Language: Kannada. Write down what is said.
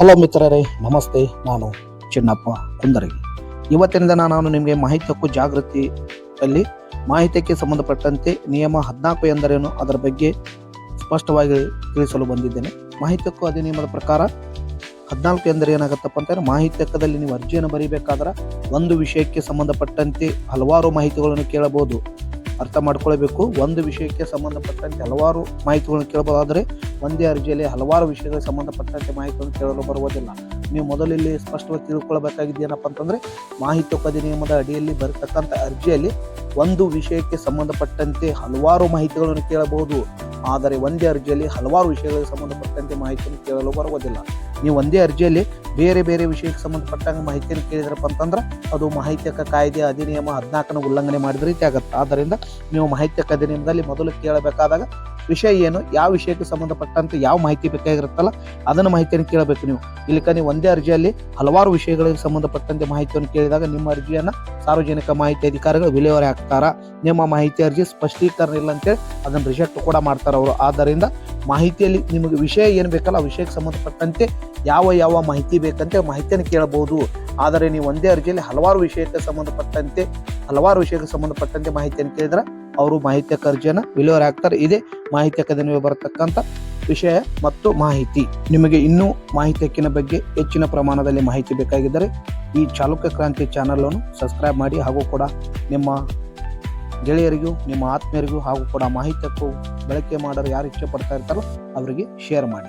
ಹಲೋ ಮಿತ್ರರೇ, ನಮಸ್ತೆ. ನಾನು ಚಿನ್ನಪ್ಪ ಕುಂದರಗಿ ಇವತ್ತಿನಿಂದ ನಾನು ನಿಮಗೆ ಮಾಹಿತಿ ಹಕ್ಕು ಜಾಗೃತಿಯಲ್ಲಿ ಮಾಹಿತಿಗೆ ಸಂಬಂಧಪಟ್ಟಂತೆ ನಿಯಮ ಹದಿನಾಲ್ಕು ಎಂದರೇನು, ಅದರ ಬಗ್ಗೆ ಸ್ಪಷ್ಟವಾಗಿ ತಿಳಿಸಲು ಬಂದಿದ್ದೇನೆ. ಮಾಹಿತಿ ಹಕ್ಕು ಅಧಿನಿಯಮದ ಪ್ರಕಾರ ಹದಿನಾಲ್ಕು ಎಂದರೆ ಏನಾಗತ್ತಪ್ಪ ಅಂತಂದರೆ, ಮಾಹಿತಿ ಹಕ್ಕದಲ್ಲಿ ನೀವು ಅರ್ಜಿಯನ್ನು ಬರೀಬೇಕಾದ್ರೆ ಒಂದು ವಿಷಯಕ್ಕೆ ಸಂಬಂಧಪಟ್ಟಂತೆ ಹಲವಾರು ಮಾಹಿತಿಗಳನ್ನು ಕೇಳಬಹುದು. ಅರ್ಥ ಮಾಡ್ಕೊಳ್ಬೇಕು. ಒಂದು ವಿಷಯಕ್ಕೆ ಸಂಬಂಧಪಟ್ಟಂತೆ ಹಲವಾರು ಮಾಹಿತಿಗಳನ್ನು ಕೇಳಬಹುದಾದರೆ ಒಂದೇ ಅರ್ಜಿಯಲ್ಲಿ ಹಲವಾರು ವಿಷಯಗಳಿಗೆ ಸಂಬಂಧಪಟ್ಟಂತೆ ಮಾಹಿತಿಯನ್ನು ಕೇಳಲು ಬರುವುದಿಲ್ಲ. ನೀವು ಮೊದಲಲ್ಲಿ ಸ್ಪಷ್ಟವಾಗಿ ತಿಳ್ಕೊಳ್ಬೇಕಾಗಿದ್ದು ಏನಪ್ಪ ಅಂತಂದ್ರೆ, ಮಾಹಿತಿ ಹಕ್ಕು ಅಧಿನಿಯಮದ ಅಡಿಯಲ್ಲಿ ಬರತಕ್ಕಂಥ ಅರ್ಜಿಯಲ್ಲಿ ಒಂದು ವಿಷಯಕ್ಕೆ ಸಂಬಂಧಪಟ್ಟಂತೆ ಹಲವಾರು ಮಾಹಿತಿಗಳನ್ನು ಕೇಳಬಹುದು. ಆದರೆ ಒಂದೇ ಅರ್ಜಿಯಲ್ಲಿ ಹಲವಾರು ವಿಷಯಗಳಿಗೆ ಸಂಬಂಧಪಟ್ಟಂತೆ ಮಾಹಿತಿಯನ್ನು ಕೇಳಲು ಬರುವುದಿಲ್ಲ. ನೀವು ಒಂದೇ ಅರ್ಜಿಯಲ್ಲಿ ಬೇರೆ ಬೇರೆ ವಿಷಯಕ್ಕೆ ಸಂಬಂಧಪಟ್ಟಂಗೆ ಮಾಹಿತಿಯನ್ನು ಕೇಳಿದ್ರಪ್ಪ ಅಂತಂದ್ರೆ ಅದು ಮಾಹಿತಿ ಹಕ್ಕ ಕಾಯ್ದೆ ಅಧಿನಿಯಮ ಹದಿನಾಲ್ಕನ ಉಲ್ಲಂಘನೆ ಮಾಡಿದ ರೀತಿ ಆಗುತ್ತೆ. ಆದ್ದರಿಂದ ನೀವು ಮಾಹಿತಿ ಹಕ್ಕ ಅಧಿನಿಯಮದಲ್ಲಿ ಮೊದಲು ಕೇಳಬೇಕಾದಾಗ ವಿಷಯ ಏನು, ಯಾವ ವಿಷಯಕ್ಕೆ ಸಂಬಂಧಪಟ್ಟಂತೆ ಯಾವ ಮಾಹಿತಿ ಬೇಕಾಗಿರುತ್ತಲ್ಲ ಅದನ್ನು ಮಾಹಿತಿಯನ್ನು ಕೇಳಬೇಕು ನೀವು. ಇಲ್ಲಿಕ ನೀವು ಒಂದೇ ಅರ್ಜಿಯಲ್ಲಿ ಹಲವಾರು ವಿಷಯಗಳಿಗೆ ಸಂಬಂಧಪಟ್ಟಂತೆ ಮಾಹಿತಿಯನ್ನು ಕೇಳಿದಾಗ ನಿಮ್ಮ ಅರ್ಜಿಯನ್ನು ಸಾರ್ವಜನಿಕ ಮಾಹಿತಿ ಅಧಿಕಾರಿಗಳು ವಿಲೇವಾರಿ ಹಾಕ್ತಾರ. ನಿಮ್ಮ ಮಾಹಿತಿ ಅರ್ಜಿ ಸ್ಪಷ್ಟೀಕರಣ ಇಲ್ಲ ಅಂತೇಳಿ ಅದನ್ನು ರಿಜೆಕ್ಟ್ ಕೂಡ ಮಾಡ್ತಾರೆ ಅವರು ಆದ್ದರಿಂದ ಮಾಹಿತಿಯಲ್ಲಿ ನಿಮಗೆ ವಿಷಯ ಏನು ಬೇಕಲ್ಲ, ಆ ವಿಷಯಕ್ಕೆ ಸಂಬಂಧಪಟ್ಟಂತೆ ಯಾವ ಯಾವ ಮಾಹಿತಿ ಬೇಕಂತೆ ಮಾಹಿತಿಯನ್ನು ಕೇಳಬಹುದು. ಆದರೆ ನೀವು ಒಂದೇ ಅರ್ಜಿಯಲ್ಲಿ ಹಲವಾರು ವಿಷಯಕ್ಕೆ ಸಂಬಂಧಪಟ್ಟಂತೆ, ಹಲವಾರು ವಿಷಯಕ್ಕೆ ಸಂಬಂಧಪಟ್ಟಂತೆ ಮಾಹಿತಿಯನ್ನು ಕೇಳಿದ್ರೆ ಅವರು ಮಾಹಿತಿ ಅರ್ಜಿಯನ್ನು ವಿಲೇವಾರಿ ಹಾಕ್ತಾರೆ ಇದೇ ಮಾಹಿತಿ ಹಕ್ಕದಲ್ಲಿ ಬರತಕ್ಕಂಥ ವಿಷಯ ಮತ್ತು ಮಾಹಿತಿ. ನಿಮಗೆ ಇನ್ನೂ ಮಾಹಿತಿ ಹಕ್ಕಿನ ಬಗ್ಗೆ ಹೆಚ್ಚಿನ ಪ್ರಮಾಣದಲ್ಲಿ ಮಾಹಿತಿ ಬೇಕಾಗಿದ್ದರೆ ಈ ಚಾಲುಕ್ಯ ಕ್ರಾಂತಿ ಚಾನಲ್ ಅನ್ನು ಸಬ್ಸ್ಕ್ರೈಬ್ ಮಾಡಿ ಹಾಗೂ ಕೂಡ ನಿಮ್ಮ ಗೆಳೆಯರಿಗೂ, ನಿಮ್ಮ ಆತ್ಮೀಯರಿಗೂ ಹಾಗೂ ಕೂಡ ಮಾಹಿತಿ ಬಳಕೆ ಮಾಡೋರು ಯಾರು ಇಷ್ಟಪಡ್ತಾ ಪಡ್ತಾ ಇರ್ತಾರೋ ಅವರಿಗೆ ಶೇರ್ ಮಾಡಿ.